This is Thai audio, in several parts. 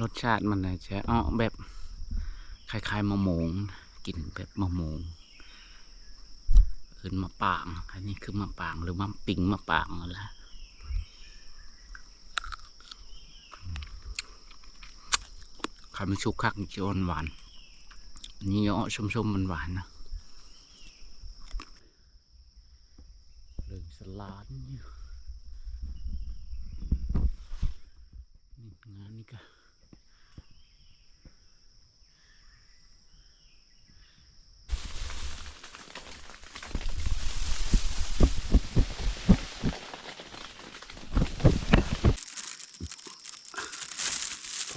รสชาติมันน่ะจะอ้อแบบคล้ายๆมะม่วงกลิ่นแบบมะม่วงคือมะปาง อันนี้คือมะปางหรือมะปิงมะปางนั่นแหละขามชุกคักจะอ่อนหวานอันนี้อ้อชมๆมันหวานนะเรื่องสลัดอยู่นี่งานนี้ก็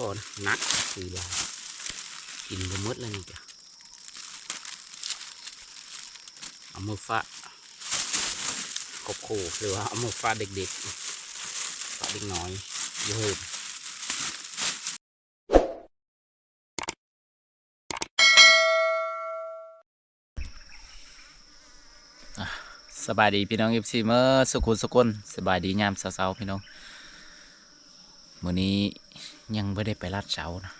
พอ นักสี่ลายกินไปหมดแล้วนี่จ้ะเอามาฝากกบโคหรือว่าเอามาฝากเด็กๆฝากเด็กน้อยเยอะสบายดีพี่น้องเอฟซีเมื่อสุขุนสุกนสบายดียามเช้าๆพี่น้อง มื้อนี้ยังไม่ได้ไปลาดเช้านะ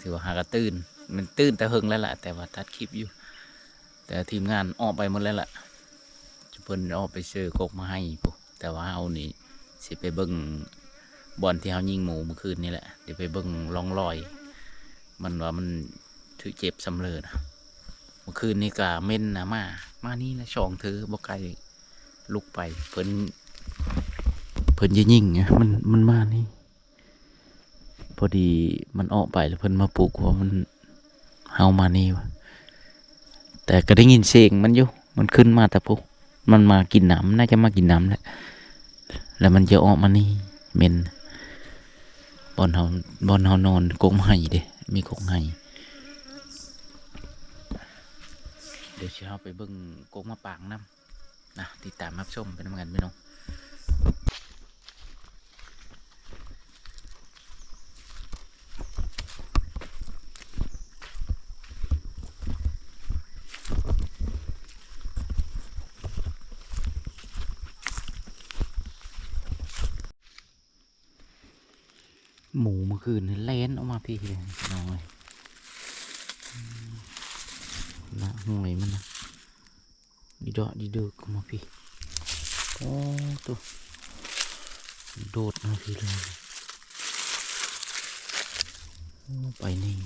ถือว่าหากระตื่นมันตื่นแต่หึงแล้วล่ะ แต่ว่าตัดคลิปอยู่ แต่ทีมงานออกไปหมดแล้วล่ะจะเพิ่นออกไปเซื้อกกมาให้ปุ๊แต่ว่าเอานี่สิไปเบิ่งบอลที่เฮายิงหมูเมื่อคืนนี่แหละ เดี๋ยวไปเบิ่งร่องรอย มันว่ามันถือเจ็บสำเร็จนะเมื่อคืนนี้ก็เม่นนะมา มานี่นะช่องเธอบกไกลลุกไปเพิ่น เพิ่นจะยิ่งเนี่ยมันมันมานี่ พอดีมันออกไปแล้วเพิ่นมาปลุกว่ามันเฮามานี่วะแต่ก็ได้ยินเสียงมันอยู่มันขึ้นมาแต่ปุ๊บมันมากินน้ำน่าจะมากินน้ำแหละแล้วมันจะออกมานี่เมนบอนเฮาบอนเฮานอนกงไห้เด้มีกงไห้เดี๋ยวเช้าไปเบิ่งโกงมาปางน้ำนะติดตามรับชมเป็นเหมือนกันพี่น้อง หมูเมื่อคืนเล่นออกมาพี่เลยน้อยละห่วยมันนะดีดอดีเดือกออกมาพี่โอ้ตัวโดดมาพี่เลยไปนี่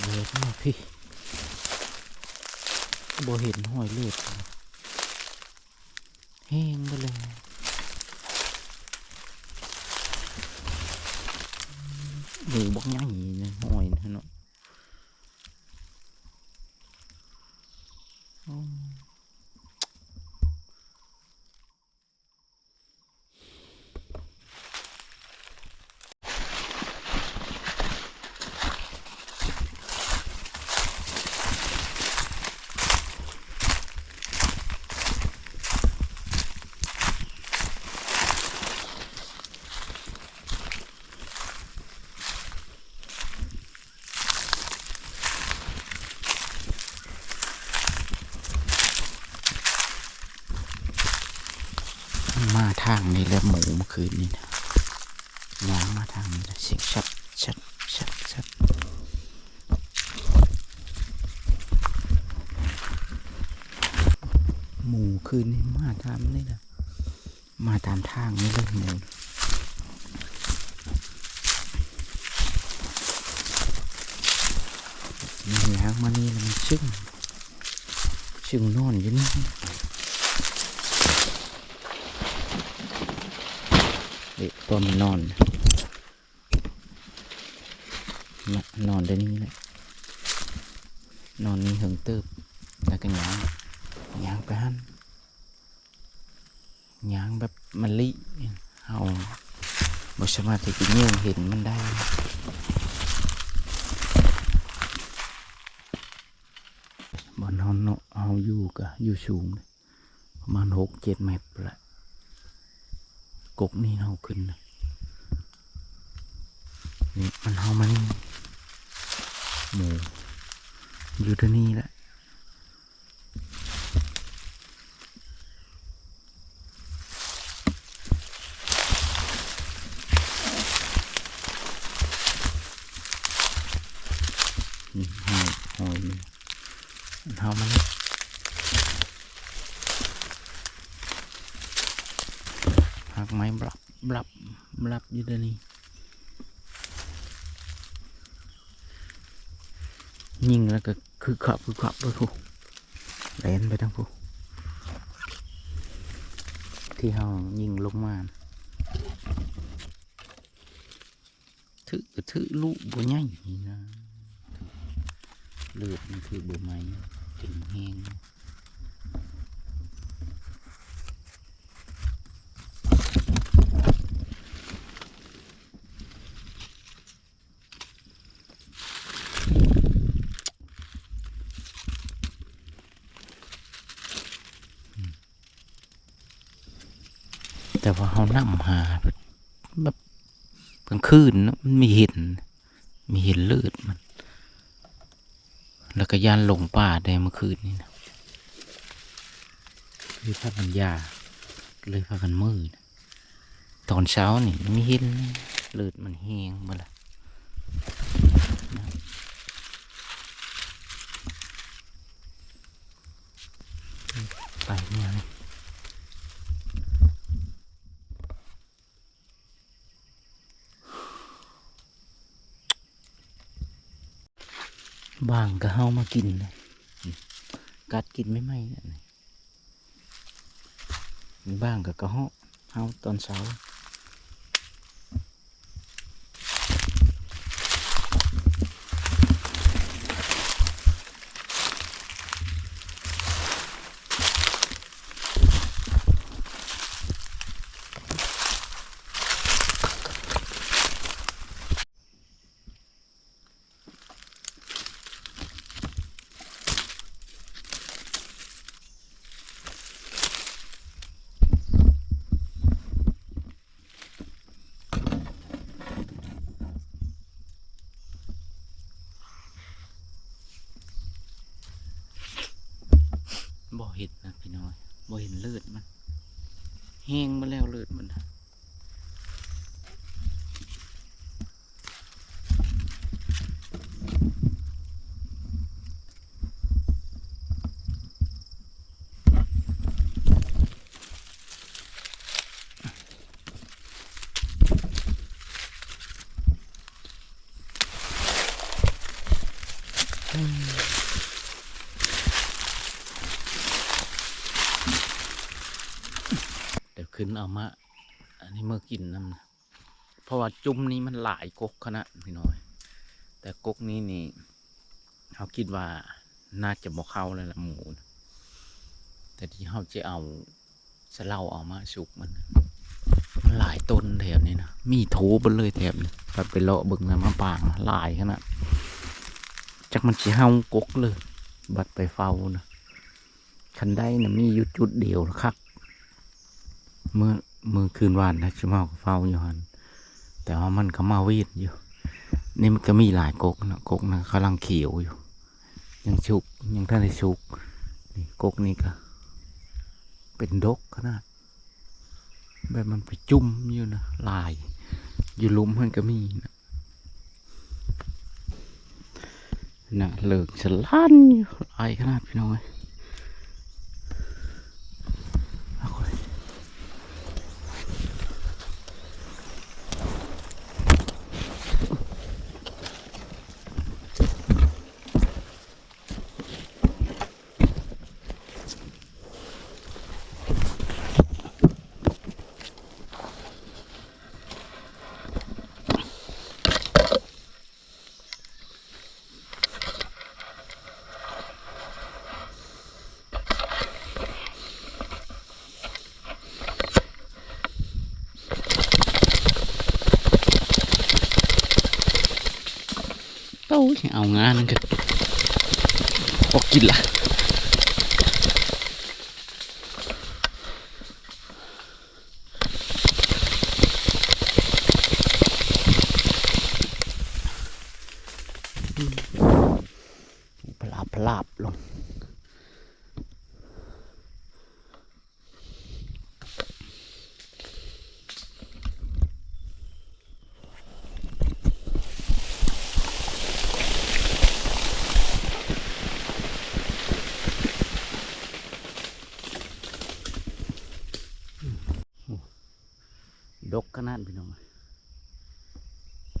เลือดมาพี่ บ่เห็นหอยเลือดแห้งไปเลยหมูบักใหญ่เลยหอยนะเนาะอืมมา ทางนี้แล้วหมูเมื่อคืนนี้นะย้างมาทางนี้แล้วเสียงชัดชัดชัดชัดหมูคืนนี้มาตามนี่นะมาตามทางนี้เลยหมูนี่ย้างมานี่แล้วมันชึ่งชึ่งนอนอยู่นี่ เด็กตัวมันนอนนอนได้นี่แหละนอนนี่หิงเติบแล้วก็ย้างย้างไปหันย้างแบบมันลิเอาบสามารถที่จะเงี้ยเห็นมันได้บอนเฮาเนาะเอาอยู่กะอยู่สูงประมาณหกเจ็ดเมตรแหละ กกนี่เอาขึ้นนะนี่มันเอามานี่หมูอยู่ที่นี่แหละ ไม้บลับบลับบลับอยู่เดี๋ยวนี้ยิงแล้วก็ คือขับคือขับไปผู้แลนไปทั้งผู้ที่เฮายิงลงมาถือถือลูกบัวใหญ่นะเลือดมันถือบัวไม้เก่งแห้ง แต่ว่าเขานำหาแบบ กลางคืนนมันม่เห็นม่เห็นเลือดมัน แล้วก็ย่านหลงป่าได้เมื่อคืนนี่นะเลยพากันยาเลยพากันมืดตอนเช้านี่ไม่เห็นเลือดมันแห้งหมาละไปเนี่ยเลย บางก็เฮามากินนะกัดกินไม่ไหมนะนี่บางก็กระเหาะเฮาตอนเช้าบ่เห็นนะพี่น้อยบ่เห็นเลือดมัน แห้งมาแล้วเลือด ขึ้นเอามา อันนี้เมื่อกินน้ำนะเพราะว่าจุ่มนี้มันหลายกกขนาดพี่น้อย แต่กกนี้นี่เขาคิดว่าน่าจะบ่เข้าเลยละหมูนะแต่ที่เขาจะเอาสะเล่าเอามาสุกมันมันหลายต้นแถบนี้นะมีโถบนเลยแถบนี้ไปเลาะบึงนะมะปางหลายขนาดจักมันจะเฮากกเลย บัดไปเฝ้านะคันได้นะมีอยู่จุดเดียวครับ เมื่อเมื่อคืนวานนะชิมาก็เฝ้าอยู่หันแต่ว่ามันก็มาวีดอยู่ นี่มันก็มีหลายกกนะกกนะกำลังเขียวอยู่ ยังชุกยังท่านได้ชุกนี่กกนี่ก็ เป็นดกขนาดแบบมันไปจุ่มอยู่นะลาย อยู่ลุมมันก็มีนะนะเลิกฉลันอยู่ลายขนาดพี่น้อยเอา เอางานนั่นก็ออกกินละพลาบพลาบลง ดก ขนาดพี่น้อง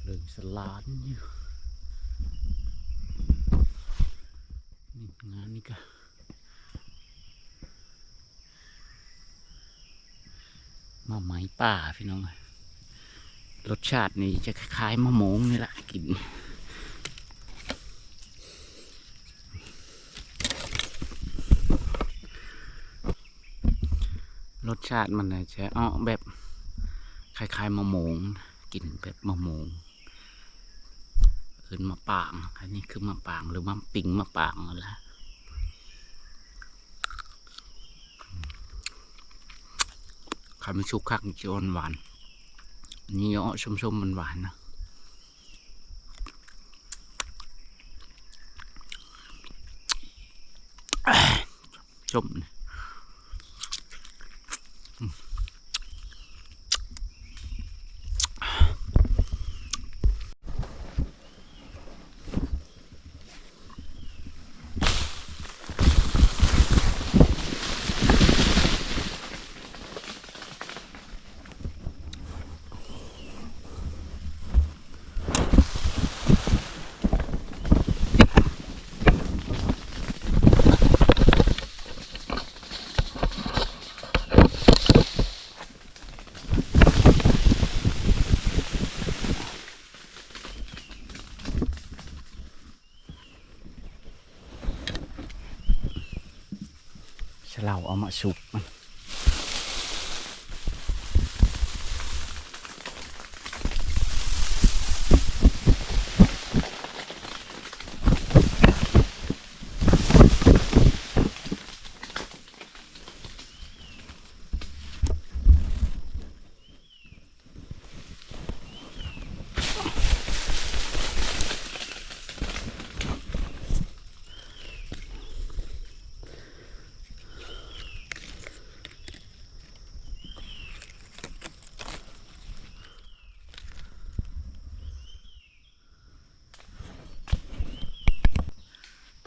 เรื่องสลานอยู่นี่งานนี่ก็มาไหมป่าพี่น้องรสชาตินี่จะคล้ายมะม่วงนี่แหละกินรสชาติมันน่ะจะอ้อแบบ ล้ายๆมะม่วงกินแบบมะม่วงเอินมะปาง อันนี้คือมะปางหรือมะปิงมะปางนั่นแหละขายมันชุกคักจะอ่อนหวานนี่อ้อชมๆมันหวานนะชมนะ ฉ ชุบมัน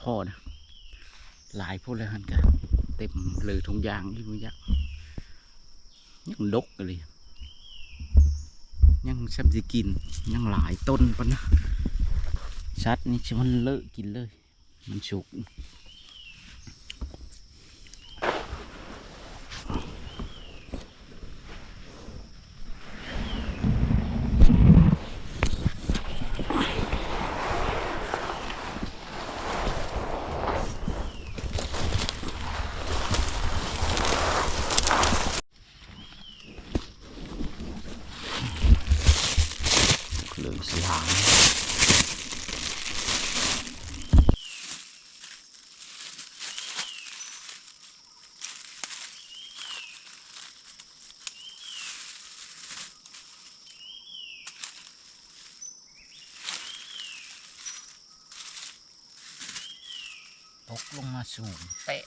พ่อนะหลายพูดเลยฮันกันเต็มเลยทงยางที่มันยักยังดกเลย ยังแซมจะกิน ยังหลายต้นปะนะชัดนี่ชิมันเลอะกินเลย มันสุก เหลืองสลางต กลงมาสูงเตะ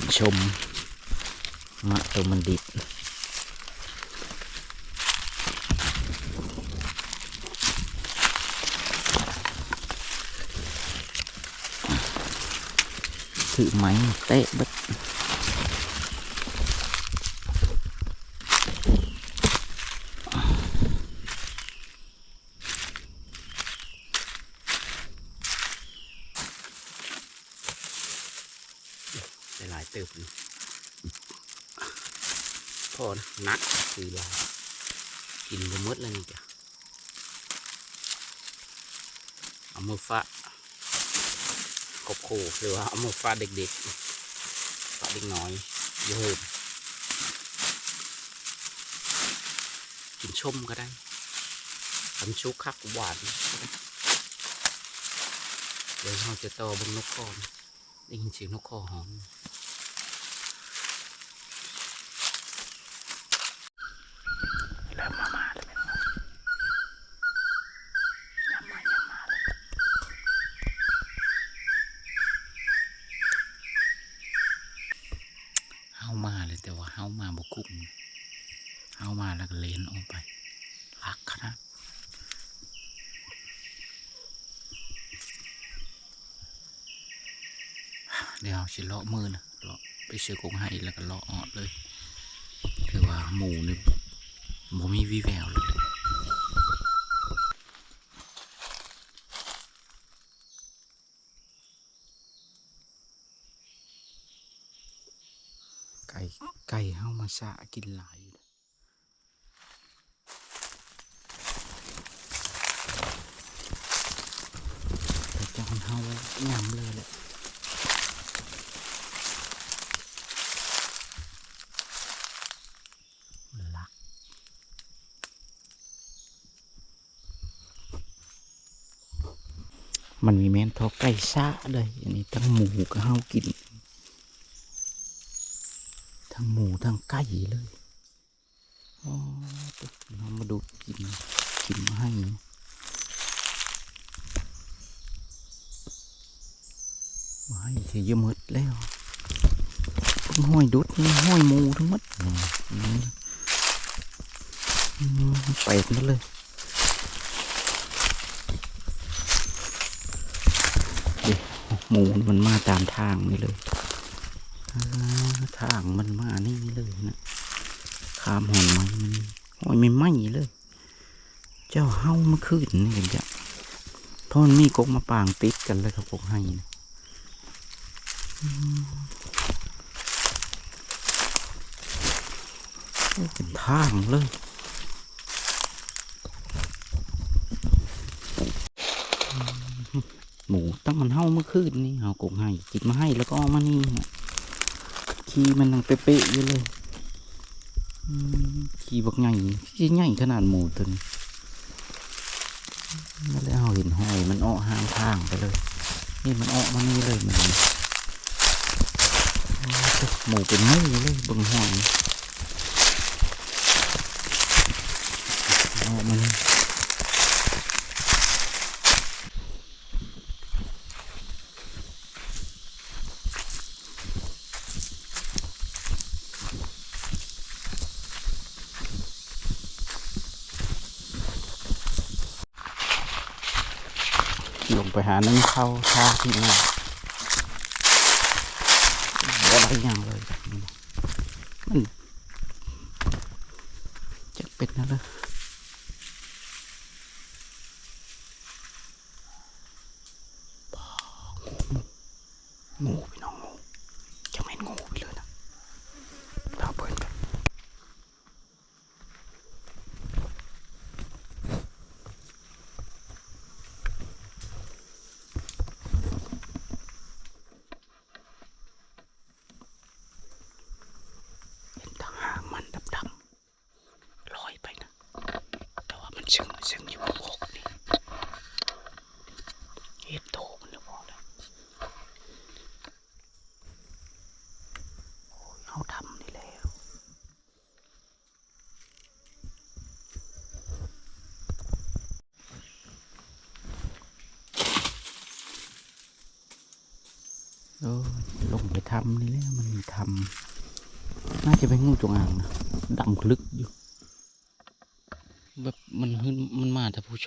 กินชม มะตัวมันดิบถือไม้เตะบัด ได้หลายเติบเลยพอนะนักคือลากินไปมดแล้วนี่จ้ะเอามือฟะกบโคหรือว่าเอามือฟาเด็กๆฟาดเด็กน้อยเยอะกินชมก็ได้ทำชุกคักหวานเดี๋ยวเราจะต่อบนนกคอได้ยินเสียงนกคอหอม เฮามาบกุ้มเฮามาแล้วก็เลนออกไปลักครับเดี๋ยวสิเลาะมือนะเลาะไปเชือกงให้แล้วก็เลาะออดเลย คือว่าหมูนี่บ่มีวิแววเลย ไก่ไก่เฮามา สะกินหลายแต่จอนเฮายำเลยแหละมันลักมันมีแม่นทอไก่ซะเลยอันนี้ทั้งหมูก็เฮากิน ทั้งหมูทั้งไก่เลยอ๋อเรามาดูกินกินมาให้มาให้เยอะหมดแล้วห้อยดุดห้อยหมูทั้งหมดเป็ดนั่นเลยหมูมันมาตามทางนี่เลย ทางมันมานี่เลยนะขามหอนไม้มันหอยไม่ไหมเลย เจ้าเฮามาขึ้นนี่กันจ้ะเพราะมันมีกกมาปางติดกันเลยครับพวกให้นะเป็นทางเลยหมูตั้งมันเฮ้าเมื่อคืนนี่เอากกให้จิตมาให้แล้วก็มานี่นะ ขี่มันยังเป๊ะๆอยู่เลยขี่บักใหญ่ขี่ใหญ่ขนาดหมูตัวนี้นั่นแล้วเห็นหอยมันออห่างทางไปเลย นี่มันออมานี่เลยมันโอ้โหมูเป็นไม่เลยบังหอยออมา ហានឹងខោថាទីណាបងឲ្យញ៉ាំលើមិនចិត្តពេកណាស់ ซึ่งซึ่งอยู่บนบกนี่เห็นโตมันจะบอกเลยโอ้ยเขาทำนี่แล้วโอ้ลงไปทำนี่แล้วมันทำน่าจะเป็นงูจงอางนะดำลึกอยู่ แบบมันขึ้นมันมาแต่ผู้ช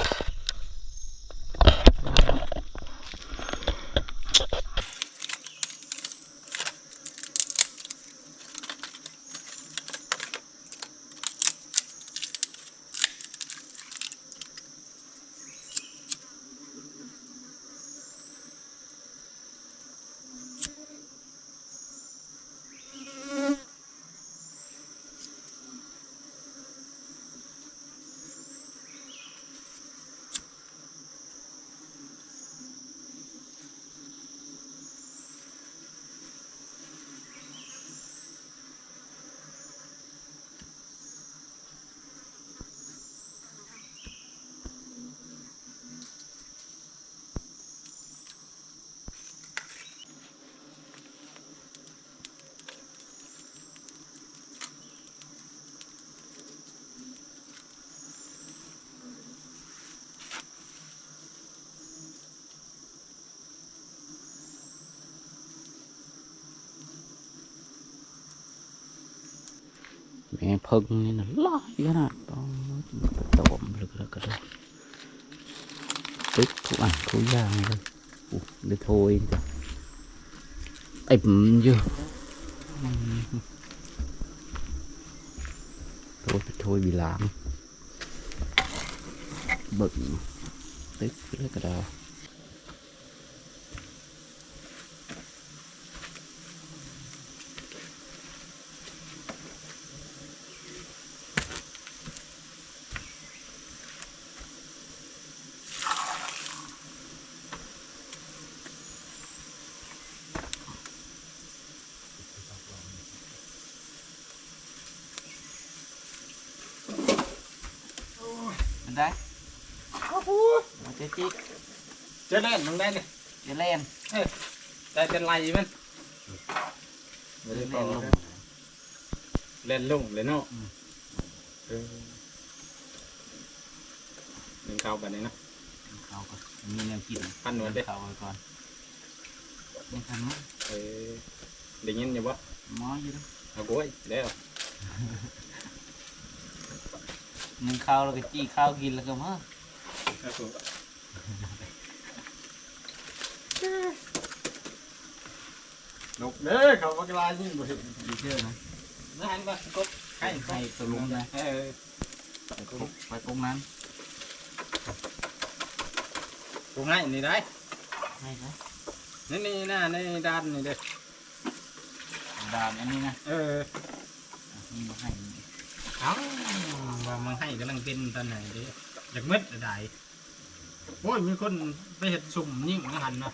ini lah ya nak tahu mereka kata tích của ảnh của già này Ủa, để thôi ẩm chưa thôi thôi bị làm bận tích cái đó จะเล่นมึงได้เนี่ยจะเล่นได้เป็นไรมันจะเล่นลงเล่นลุ่งเลยเนาะเออหนึ่งเข้าแบบนี้เนาะเขาก็มีแนวกินพันหนวดเด้เขาไว้ก่อนนี่ทำมั้งเออได้ยินอยู่ปะหมออยู่ด้วยเอากล้วยแล้วนึ่งข้าวแล้วก็จี้ข้าวกินแล้วก็มาครับผม นกเด้อเขาบักลายิ่งบ่เห็นดีเชื่อนะนั่นปะกบให้ให้ตัวลุงนะเออไปกงไปกงนั้นตรงไหนนี่ได้ให้นะนี่นี่น่าในด้านนี่เด้อดามอันนี้นะเอออะนี่มาให้เอ้าว่ามันให้กำลังเป็นตอนไหนเด้อยากมืดได้โอ้ยมีคนไปเห็ดสุ่มยิ่งนะหันนะ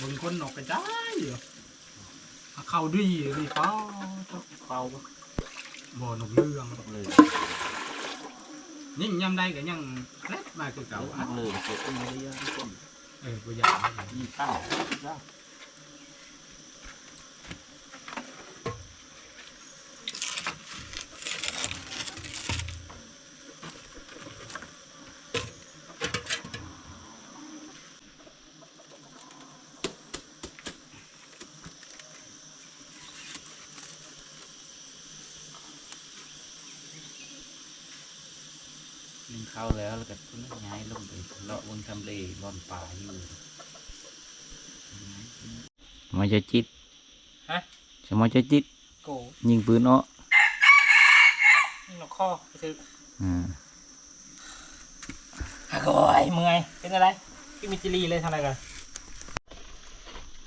บางคนนกกระจายอยู่เอาเข้าดีดีเป้าเป้าก็บ่นกเรื่องเลยยิ่งยำได้ก็ยังแรดมาคือเก่าเอาอะเลยเก็บขึ้นมาเยอะๆทุกคนเออบ่อยากนี่ตั้งแล้ว นึ่งข้าวแล้วแล้วก็เพิ่งย้ายลงไปเลาะบน ทำเลร่อนป่าอยู่มาจะจิตฮะจะมาจะจิตโกยิงปืนเนาะนี่นกข้อไปซื้ออ่าฮักโอ้ยเมื่อยเป็นอะไรพี่มิจิลีเลยทำอะไรกัน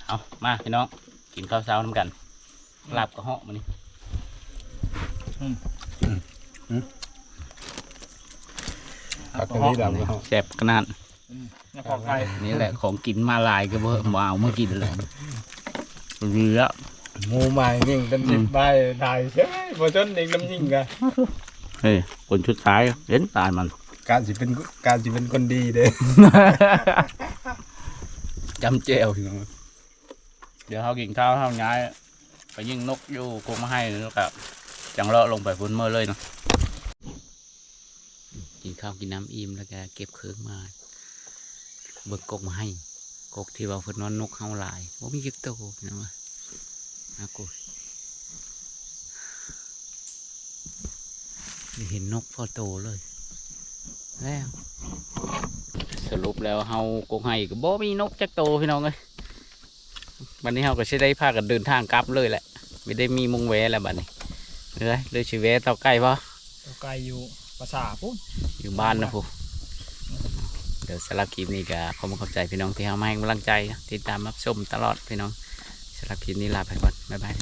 เอามาพี่น้องกินข้าวเช้าน้ำกันลาบกระเหาะมานี่ผักกะหรี่ดำครับแซ่บขนาด น้ำพอกไทยนี่แหละของกินมาหลายก็บ่บ่เอามากินเลยเรือหมูใหม่ยิ่งเป็นสิบใบถ่ายใช่พอจนเด็กน้ำยิ่งกันเฮ้ยคนชุดท้ายเห็นตายมัน การสิเป็นการสิเป็นคนดีเด้จำเจวพี่น้องเดี๋ยวเขากินข้าวเขาย้ายไปยิงนกอยู่กงมาให้แล้วก็จังเลาะลงไปพุ่นเมื่อเลยเนาะกินข้าวกินน้ำอิ่มแล้วก็เก็บเครื่องมา เบิกกกมาให้ กกที่ว่าเพิ่นนอนนกเฮาหลายว่ามีเก็บโตพี่น้องนะกูได้เห็นนกพอโตเลย แล้ว สรุปแล้วเฮากงให้ก็บ่มีนกจักโตพี่น้องเอ้ยวันนี้เฮาก็สิได้พากันเดินทางกลับเลยแหละไม่ได้มีมุงแวแล้วบัดนี้เลยเลยสิแวะเตาใกล้ปะไกลอยู่ภาษาปุ๊บอยู่บ้านนะพูเดี๋ยวสำหรับคลิปนี้ก็ขอบคุณขอบใจพี่น้องที่เฮามาให้กำลังใจ ติดตามรับชมตลอดพี่น้องสำหรับคลิปนี้ลาไปก่อนบ๊ายบาย